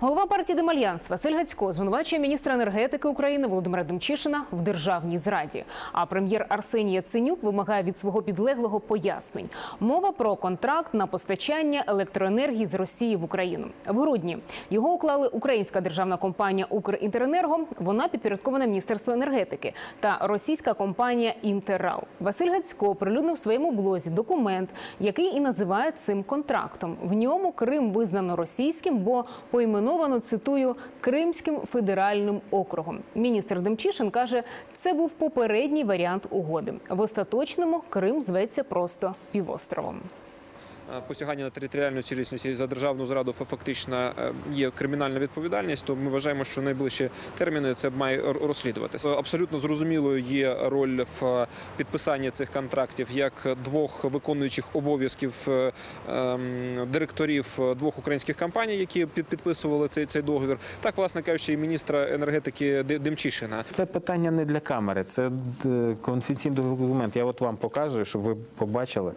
Голова партії Демальянс Василь Гацько звинувачує міністра енергетики України Володимира Демчишина в державній зраді. А прем'єр Арсеній Яценюк вимагає від свого підлеглого пояснень. Мова про контракт на постачання електроенергії з Росії в Україну. В грудні його уклали українська державна компанія Укрінтеренерго. Вона підпорядкована Міністерству енергетики та російська компанія Інтеррау. Василь Гацько оприлюднив в своєму блозі документ, який і називає цим контрактом. В ньому Крим визнано російським, бо поіменовано цитую Кримським федеральним округом. Міністр Демчишин каже, це був попередній варіант угоди. В остаточному Крим зветься просто півостровом. Посягання на територіальну цілісність і за державну зраду фактично е, є кримінальна відповідальність, то ми вважаємо, що найближчі терміни це має розслідуватися. Абсолютно зрозумілою є роль в підписанні цих контрактів як двох виконуючих обов'язків е, ем, директорів двох українських компаній, які під- підписували цей, цей договір, так власне кажучи, і міністра енергетики Демчишина. Це питання не для камери, це е, конфіденційний документ. Я от вам покажу, щоб ви побачили.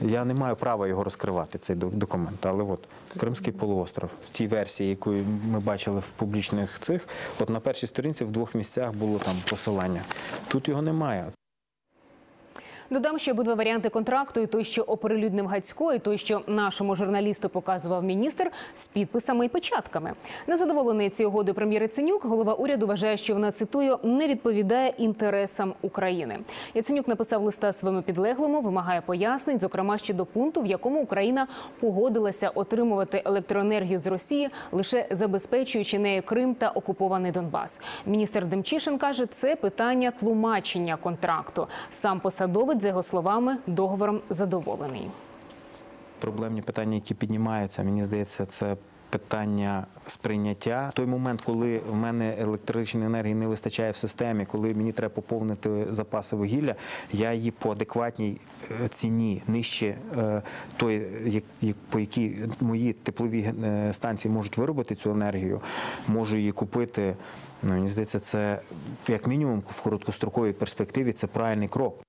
Я не маю права його розкривати, цей документ. Але от Кримський полуостров, в тій версії, яку ми бачили в публічних цих, от на першій сторінці в двох місцях було там посилання. Тут його немає. Додам, що обидва варіанти контракту, і той, що оприлюднив Гацько, і той, що нашому журналісту показував міністр, з підписами і печатками. Незадоволений цією угодою прем'єр Яценюк, голова уряду вважає, що вона цитую не відповідає інтересам України. Яценюк написав листа своєму підлеглому, вимагає пояснень, зокрема ще до пункту, в якому Україна погодилася отримувати електроенергію з Росії, лише забезпечуючи нею Крим та окупований Донбас. Міністр Демчишин каже, це питання тлумачення контракту. Сам посадовець, за його словами, договором задоволений. Проблемні питання, які піднімаються, мені здається, це питання сприйняття. В той момент, коли в мене електричної енергії не вистачає в системі, коли мені треба поповнити запаси вугілля, я її по адекватній е, ціні нижче е, той, по якій мої теплові е, станції можуть виробити цю енергію, можу її купити. Ну, мені здається, це як мінімум в короткостроковій перспективі це правильний крок.